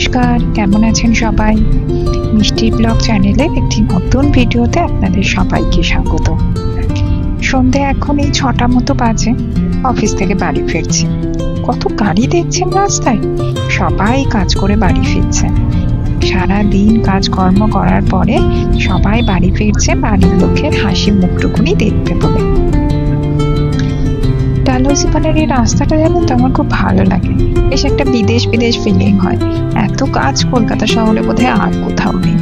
নমস্কার, কেমন আছেন সবাই? মিষ্টি ব্লগ চ্যানেলে একটি নতুন ভিডিওতে আপনাদের সবাইকে স্বাগত। সন্ধে এখন এই ছটা মতো বাজে, অফিস থেকে বাড়ি ফিরছি। কত গাড়ি দেখছেন রাস্তায়? সবাই কাজ করে বাড়ি ফিরছে। সারা দিন কাজকর্ম করার পরে সবাই বাড়ি ফিরছে, বাড়ির লোকের হাসি মুখটুকুনি দেখতে বলে ডালহৌসি এই রাস্তাটা জানেন তো আমার খুব ভালো লাগে। বেশ একটা বিদেশ বিদেশ ফিলিং হয়। এত কাজ কলকাতা শহরে বোধহয় আর কোথাও নেই।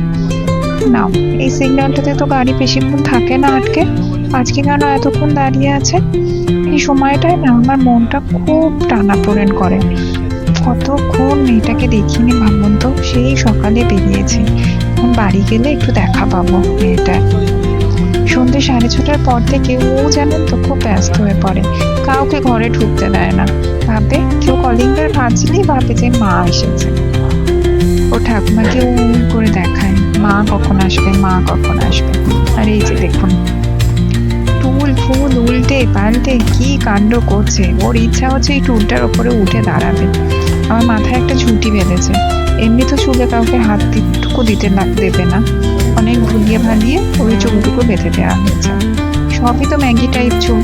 না এই সিগন্যালটাতে তো গাড়ি বেশিক্ষণ থাকে না আটকে। আজকে কেন এতক্ষণ দাঁড়িয়ে আছে? এই সময়টায় না আমার মনটা খুব টানাপোড়েন করে। কতক্ষণ মেয়েটাকে দেখিনি ভাবুন তো? সেই সকালে বেরিয়েছি। এখন বাড়ি গেলে একটু দেখা পাবো মেয়েটার। সন্ধ্যে সাড়ে ছটার পর থেকে ও জানেন তো খুব ব্যস্ত হয়ে পড়ে। কাউকে ঘরে ঢুকতে দেয় না। ভাবে কেউ কলিং বেল বাজলেই ভাবে যে মা এসেছে। ও ঠাকুমাকে উ করে দেখায়, মা কখন আসবে, মা কখন আসবে। আর এই যে দেখুন, টুল ফুল উল্টে পাল্টে কি কাণ্ড করছে। ওর ইচ্ছা হচ্ছে এই টুলটার ওপরে উঠে দাঁড়াবে। আমার মাথায় একটা ঝুঁটি বেঁধেছে। এমনি তো চুলে কাউকে হাত টুকু দিতে দেবে না। অনেক ভুলিয়ে ভালিয়ে ওই চুলটুকু বেঁধে দেওয়া হয়েছে। সবই তো ম্যাগি টাইপ চুল।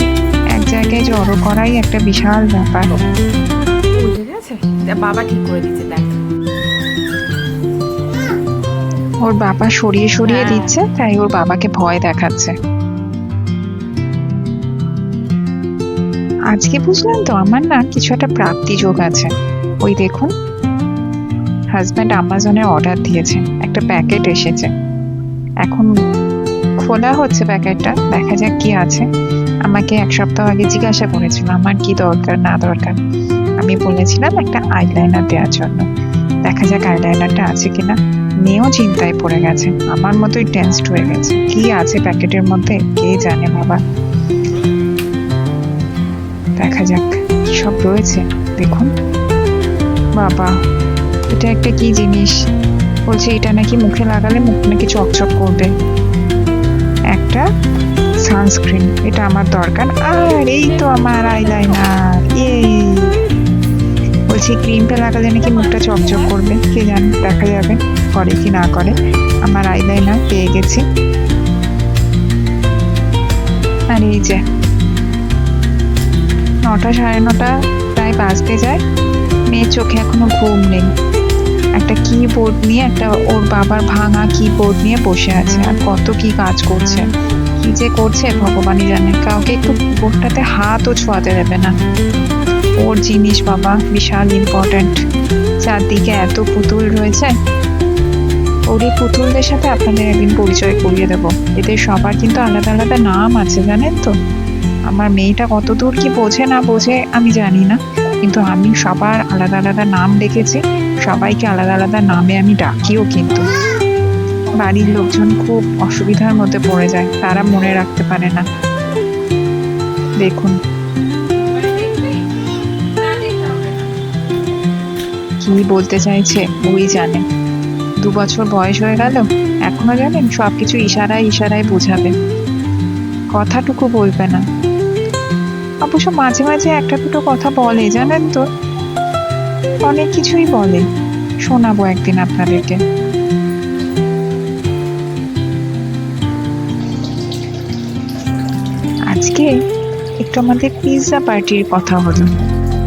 এক জায়গায় জড়ো করাই একটা বিশাল ব্যাপার। উঠে গেছে? বাবা ঠিক করে দিচ্ছে দেখ। ওর বাবা সরিয়ে সরিয়ে হ্যাঁ। দিচ্ছে তাই ওর বাবাকে ভয় দেখাচ্ছে। আজকে বুঝলেন তো আমার না কিছু একটা প্রাপ্তি যোগ আছে। ওই দেখুন। হাজব্যান্ড আমাজনে অর্ডার দিয়েছে। একটা প্যাকেট এসেছে। এখন খোলা হচ্ছে প্যাকেটটা, দেখা যাক কি আছে। আমাকে এক সপ্তাহ আগে জিজ্ঞাসা করেছিল, আমার কি দরকার, না দরকার? আমি বলেছিলাম, একটা আইলাইনার দেওয়ার জন্য। দেখা যাক আইলাইনারটা আছে কিনা। মেয়েও চিন্তায় পড়ে গেছে। আমার মতোই টেন্সড হয়ে গেছে। কি আছে প্যাকেটের মধ্যে? কে জানে বাবা। দেখা যাক, সব রয়েছে। দেখুন। বাবা, এটা একটা কি জিনিস? বলছে, এটা নাকি মুখে লাগালে মুখ নাকি চকচক করবে। একটা সানস্ক্রিন এটা আমার দরকার। আর এই তো আমার আইলাইনার এই বলছি ক্রিমটা লাগালে নাকি মুখটা চকচক করবে? কে জানে, দেখা যাবে, করে কি না করে। আমার আইলাইনার পেয়ে গেছি। আর এই যে, নটা সাড়ে নটা, প্রায় বাজতে যায়। মেয়ের চোখে এখনও ঘুম নেই। একটা কিবোর্ড নিয়ে, একটা ওর বাবার ভাঙা কিবোর্ড নিয়ে বসে আছে। আর কত কি কাজ করছে। কি যে করছে, ভগবানই জানে। কাউকে একটু কিবোর্ডটাতে হাতও ছোঁয়াতে দেবে না। ওর জিনিস বাবা, বিশাল ইম্পর্ট্যান্ট চারদিকে এত পুতুল রয়েছে। ওর এই পুতুলদের সাথে আপনাদের একদিন পরিচয় করিয়ে দেবো। এদের সবার কিন্তু আলাদা আলাদা নাম আছে, জানেন তো? আমার মেয়েটা কত দূর কি বোঝে না বোঝে আমি জানি না। কিন্তু আমি সবার আলাদা আলাদা নাম দেখেছি। সবাইকে আলাদা আলাদা নামে আমি ডাকিও কিন্তু। বাড়ির লোকজন খুব অসুবিধার মধ্যে পড়ে যায়, তারা মনে রাখতে পারে না। দেখুন। কি বলতে চাইছে ওই জানে। দু বছর বয়স হয়ে গেল, এখনও জানেন? সবকিছু ইশারায় ইশারায় বোঝাবে। কথাটুকু বলবে না। অবশ্য মাঝে মাঝে একটা দুটো কথা বলে, জানেন তো? অনেক কিছুই বলে। শোনাবো একদিন আপনাদেরকে। আজকে একটু আমাদের পিৎজা পার্টির কথা হলো।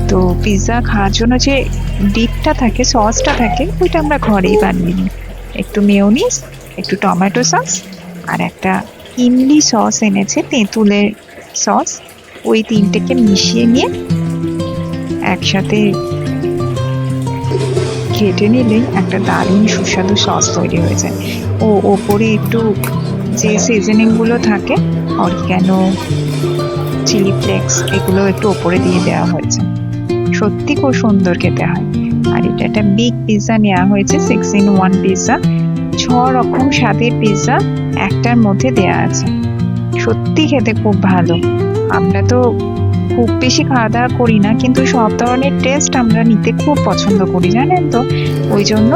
তো পিৎজা খাওয়ার জন্য যে ডিপটা থাকে সসটা থাকে, ওইটা আমরা ঘরেই বানিয়ে নিই। একটু মেয়নিস একটু টমেটো সস আর একটা ইমলি সস এনেছে, তেঁতুলের সস ওই তিনটেকে মিশিয়ে নিয়ে একসাথে ঘেটে নিলেই একটা দারুণ সুস্বাদু সস তৈরি হয়ে যায়। ও ওপরে একটু যে সিজনিংগুলো থাকে অরিগ্যানো চিলি ফ্লেক্স এগুলো একটু ওপরে দিয়ে দেওয়া হয়েছে। সত্যি খুব সুন্দর খেতে হয়। আর এটা একটা বিগ পিৎজা নেওয়া হয়েছে সিক্স ইন ওয়ান পিৎজা ছ রকম স্বাদের পিৎজা একটার মধ্যে দেয়া আছে। সত্যি খেতে খুব ভালো। আমরা তো খুব বেশি খাওয়া দাওয়া করি না, কিন্তু সব ধরনের টেস্ট আমরা নিতে খুব পছন্দ করি, জানেন তো? ওই জন্য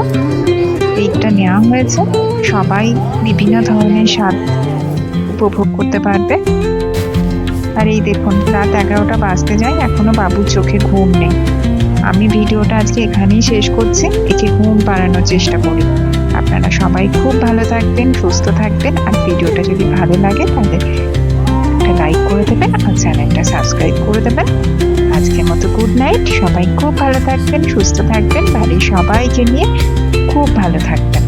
এইটা নেওয়া হয়েছে। সবাই বিভিন্ন ধরনের স্বাদ উপভোগ করতে পারবে। আর এই দেখুন, রাত এগারোটা বাজতে যায়, এখনও বাবুর চোখে ঘুম নেই। আমি ভিডিওটা আজকে এখানেই শেষ করছি। একে ঘুম বাড়ানোর চেষ্টা করি। আপনারা সবাই খুব ভালো থাকবেন, সুস্থ থাকবেন। আর ভিডিওটা যদি ভালো লাগে, তাহলে একটা লাইক করে দেবেন। সবাই খুব ভালো থাকবেন সুস্থ থাকবেন। বাড়ির সবাইকে নিয়ে খুব ভালো থাকবেন।